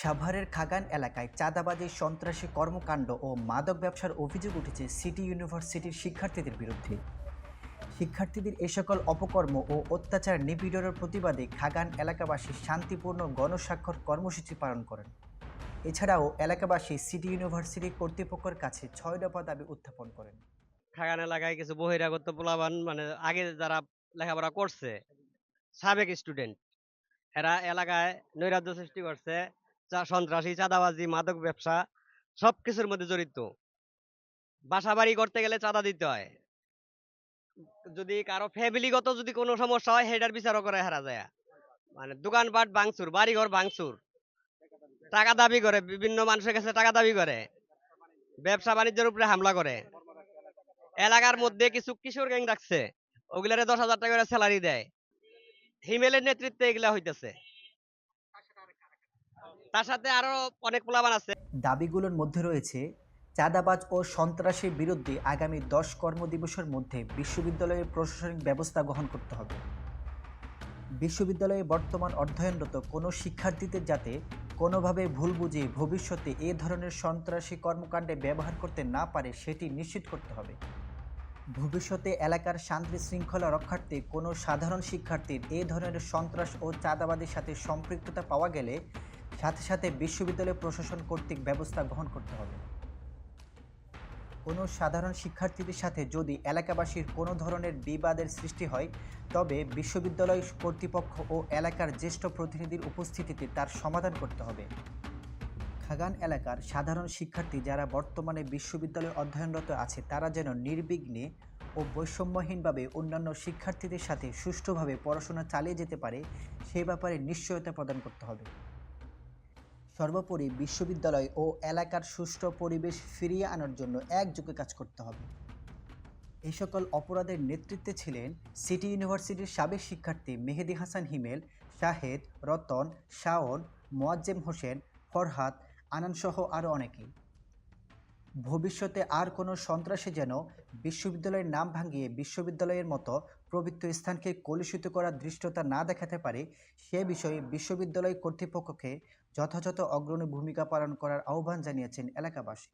সাভারের খাগান এলাকায় চাঁদাবাজি, সন্ত্রাসী কর্মকাণ্ড ও মাদক ব্যবসার অভিযোগ উঠেছে সিটি ইউনিভার্সিটির শিক্ষার্থীদের বিরুদ্ধে। শিক্ষার্থীদের এ সকল অপকর্ম ও অত্যাচার নিপীড়নের প্রতিবাদে খাগান এলাকাবাসী শান্তিপূর্ণ গণস্বাক্ষর কর্মসূচি পালন করেন। এছাড়াও এলাকাবাসী সিটি ইউনিভার্সিটি কর্তৃপক্ষের কাছে ছয় দফা দাবি উত্থাপন করেন। খাগান এলাকায় কিছু বহিরাগত পোলাবান মানে আগে যারা লেখাপড়া করছে, সাবেক স্টুডেন্ট, এরা এলাকায় নৈরাজ্য সৃষ্টি করছে চা- সন্ত্রাসী, চাঁদাবাজি, মাদক ব্যবসা সব কিছুর মধ্যে জড়িত। বাসা বাড়ি করতে গেলে চাঁদা দিতে হয়। যদি কারও ফ্যামিলিগত যদি কোনো সমস্যা হয় সেটার বিচারও করে হারা যায়। মানে দোকানপাট ভাঙচুর, বাড়িঘর ভাঙচুর। টাকা দাবি করে, বিভিন্ন মানুষের কাছে টাকা দাবি করে। ব্যবসা বাণিজ্যের উপরে হামলা করে। এলাকার মধ্যে কিছু কিশোর গ্যাং রাখছে ওগুলারে দশ হাজার টাকা করে স্যালারি দেয়। হিমেলের নেতৃত্বে এগুলা হইতেছে। তার সাথে আরও অনেক পোলাবান আছে। দাবিগুলোর মধ্যে রয়েছে, চাঁদাবাজ ও সন্ত্রাসের বিরুদ্ধে আগামী দশ কর্মদিবসের মধ্যে বিশ্ববিদ্যালয়ের প্রশাসনিক ব্যবস্থা গ্রহণ করতে হবে। বিশ্ববিদ্যালয়ে বর্তমান অধ্যয়নরত কোনো শিক্ষার্থীদের যাতে কোনোভাবে ভুল বুঝে ভবিষ্যতে এ ধরনের সন্ত্রাসী কর্মকাণ্ডে ব্যবহার করতে না পারে সেটি নিশ্চিত করতে হবে। ভবিষ্যতে এলাকার শান্তি শৃঙ্খলা রক্ষার্থে কোনো সাধারণ শিক্ষার্থীর এ ধরনের সন্ত্রাস ও চাঁদাবাদের সাথে সম্পৃক্ততা পাওয়া গেলে সাথে সাথে বিশ্ববিদ্যালয় প্রশাসন কর্তৃক ব্যবস্থা গ্রহণ করতে হবে। কোনো সাধারণ শিক্ষার্থীদের সাথে যদি এলাকাবাসীর কোনো ধরনের বিবাদের সৃষ্টি হয়, তবে বিশ্ববিদ্যালয় কর্তৃপক্ষ ও এলাকার জ্যেষ্ঠ প্রতিনিধির উপস্থিতিতে তার সমাধান করতে হবে। খাগান এলাকার সাধারণ শিক্ষার্থী যারা বর্তমানে বিশ্ববিদ্যালয়ে অধ্যয়নরত আছে, তারা যেন নির্বিঘ্নে ও বৈষম্যহীনভাবে অন্যান্য শিক্ষার্থীদের সাথে সুষ্ঠুভাবে পড়াশোনা চালিয়ে যেতে পারে, সে ব্যাপারে নিশ্চয়তা প্রদান করতে হবে। সর্বোপরি বিশ্ববিদ্যালয় ও এলাকার সুষ্ঠু পরিবেশ ফিরিয়ে আনার জন্য একযোগে কাজ করতে হবে। এই সকল অপরাধের নেতৃত্বে ছিলেন সিটি ইউনিভার্সিটির সাবেক শিক্ষার্থী মেহেদি হাসান হিমেল, শাহেদ, রতন, শাওন, মোয়াজ্জেম হোসেন, ফরহাদ, আনানসহ আরও অনেকেই। ভবিষ্যতে আর কোনো সন্ত্রাসী যেন বিশ্ববিদ্যালয়ের নাম ভাঙিয়ে বিশ্ববিদ্যালয়ের মতো পবিত্র স্থানকে কলুষিত করার দৃষ্টতা না দেখাতে পারে, সে বিষয়ে বিশ্ববিদ্যালয় কর্তৃপক্ষকে যথাযথ অগ্রণী ভূমিকা পালন করার আহ্বান জানিয়েছেন এলাকাবাসী।